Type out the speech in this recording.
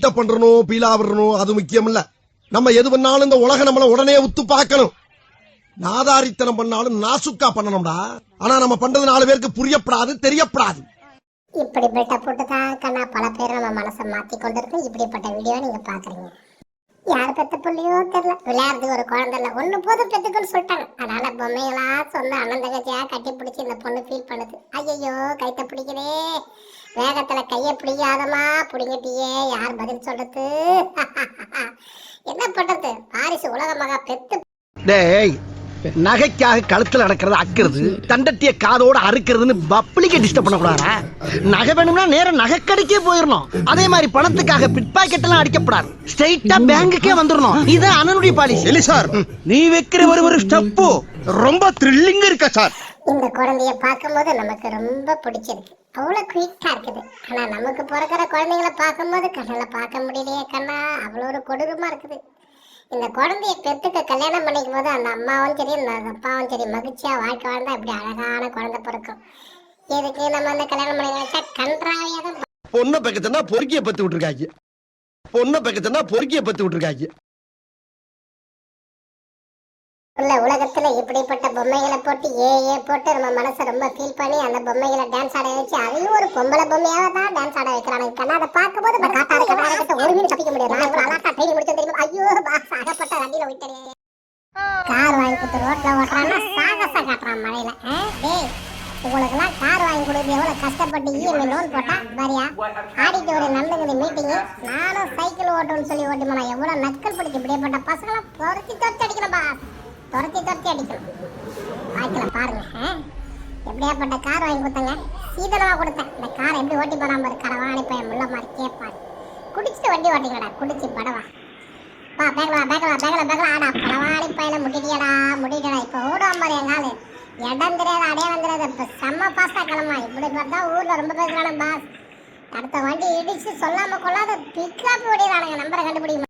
Build up பண்றணும் Beela விடணும் அது முக்கியம் இல்ல நம்ம எது பண்ணாலும் இந்த உலக நம்மள உடனே உத்து பார்க்கணும். நாதாரித்தனம் பண்ணாலும் நாசுக்கா பண்ணணும்டா. ஆனா நம்ம பண்றது நாலு பேருக்கு புரியப்படாது தெரியப்படாது. இப்படி பெட்ட போட்டு கண்ணா பல பேர் நம்ம மனசை மாத்தி கொண்டிருக்கு இப்படிப்பட்ட வீடியோ நீங்க பாக்குறீங்க யார் பெத்த பிள்ளையோ தெரியல. விளையாடுறதுக்கு ஒரு குழந்தை இல்லை. ஒண்ணு போதும் பெத்துக்கன்னு சொல்லிட்டாங்க. அதனால பொம்மைகளா சொந்த அனந்த கட்சியாக கட்டி பிடிச்சி இந்த பொண்ணு ஃபீல் பண்ணுது. ஐயையோ கைத்த பிடிக்குதே. வேகத்துல கைய பிடிக்காதமா பிடிங்கிட்டியே. யார் பதில் சொல்றது? என்ன பண்றது? பாரிசு உலகமாக பெத்து டேய் நகைக்காக கழுத்துல நடக்கிறது அக்கிறது தண்டட்டிய காதோட அறுக்கிறதுன்னு பப்ளிக்க டிஸ்டர்ப் பண்ணக்கூடாதா? நகை வேணும்னா நேரா நகைக்கடைக்கே போயிடணும் அதே மாதிரி பணத்துக்காக பிட் பாக்கெட் எல்லாம் அடிக்கப்படாது ஸ்ட்ரைட்டா பேங்குக்கே வந்துடணும் இது அண்ணனுடைய பாலிசி எலி சார் நீ வைக்கிற ஒரு ஒரு ஸ்டெப்பு ரொம்ப த்ரில்லிங்கா இருக்கா சார்? இந்த குழந்தைய பார்க்கும்போது நமக்கு ரொம்ப பிடிச்சிருக்கு. அவ்வளவு குயிக்கா இருக்குது. ஆனா நமக்கு பிறக்கிற குழந்தைகளை பார்க்கும்போது கண்ணுல பார்க்க முடியலையே கண்ணா. அவ்வளோ ஒரு கொடூரமா இருக்குது. இந்த குழந்தைய பெத்துக்க கல்யாணம் பண்ணிக்கும் போது அந்த அம்மாவும் சரி அந்த அப்பாவும் சரி மகிழ்ச்சியா வாழ்க்கை வாழ்ந்தா இப்படி அழகான குழந்தை பிறக்கும். எதுக்கு நம்ம அந்த கல்யாணம் பண்ணி வச்சா கன்றாவியா தான் பொண்ணை பக்கத்துனா பொறுக்கிய பத்து விட்டுருக்காங்க. பொண்ணை பக்கத்துனா பொறுக்கிய பத்து விட்டுருக்காங்க. உள்ள உலகத்துல இப்படிப்பட்ட பொம்மைகளை போட்டு ஏ ஏ போட்டு நம்ம மனசை ரொம்ப ஃபீல் பண்ணி அந்த பொம்மைகளை டான்ஸ் ஆட வச்சு அதையும் ஒரு பொம்பளை பொம்மையாவே தான் டான்ஸ் ஆட வைக்கிறாங்க கண்ணா அதை பார்க்கும்போது அகப்பட்ட கார் வாங்கி கொடுத்து ரோட்ல ஓட்டுறான்னா சாகசம் காட்டுறான் மழையில. ஆ? டேய் உங்களுக்கெல்லாம் கார் வாங்கி கொடுத்து எவ்வளவு கஷ்டப்பட்டு இஎம்ஐ லோன் போட்டா? பாரியா ஆடிட்டோரியம் நடந்துக்குது மீட்டிங்கு நானும் சைக்கிள் ஓட்டுன்னு சொல்லி ஓட்டி போனா எவ்வளவு நக்கல் பிடிக்கும் இப்படிப்பட்ட பசங்களை துரத்தி துரத்தி அடிக்கணும் பாஸ் துரத்தி துரத்தி அடிக்கணும். வாய்க்கில் பாருங்க ஆ? எப்படியாப்பட்ட கார் வாங்கி கொடுத்தங்க? சீதனமா கொடுத்தேன். இந்த காரை எப்படி ஓட்டி போறாம பாரு கடவாணி முள்ள மாதிரி கேட்பாரு குடிச்சிட்டு வண்டி ஓட்டிங்கடா குடிச்சு படவா. வா பேக்கலா பேக்கலா பேக்கலா பேக்கலா ஆடா படவாணி பையனை முடிட்டியடா முடிட்டடா இப்போ ஓடுவான் பாரு எங்க இடம் தெரியாது அடையாளம் வந்துடாது இப்போ செம்ம பாஸ்டா கிளம்பா இப்படி பார்த்தா ஊரில் ரொம்ப பேசுறான பாஸ் அடுத்த வண்டி இடிச்சு சொல்லாமல் கொள்ளாத பிக்கப் ஓடிடுறானுங்க. நம்பரை கண்டுபிடிக்க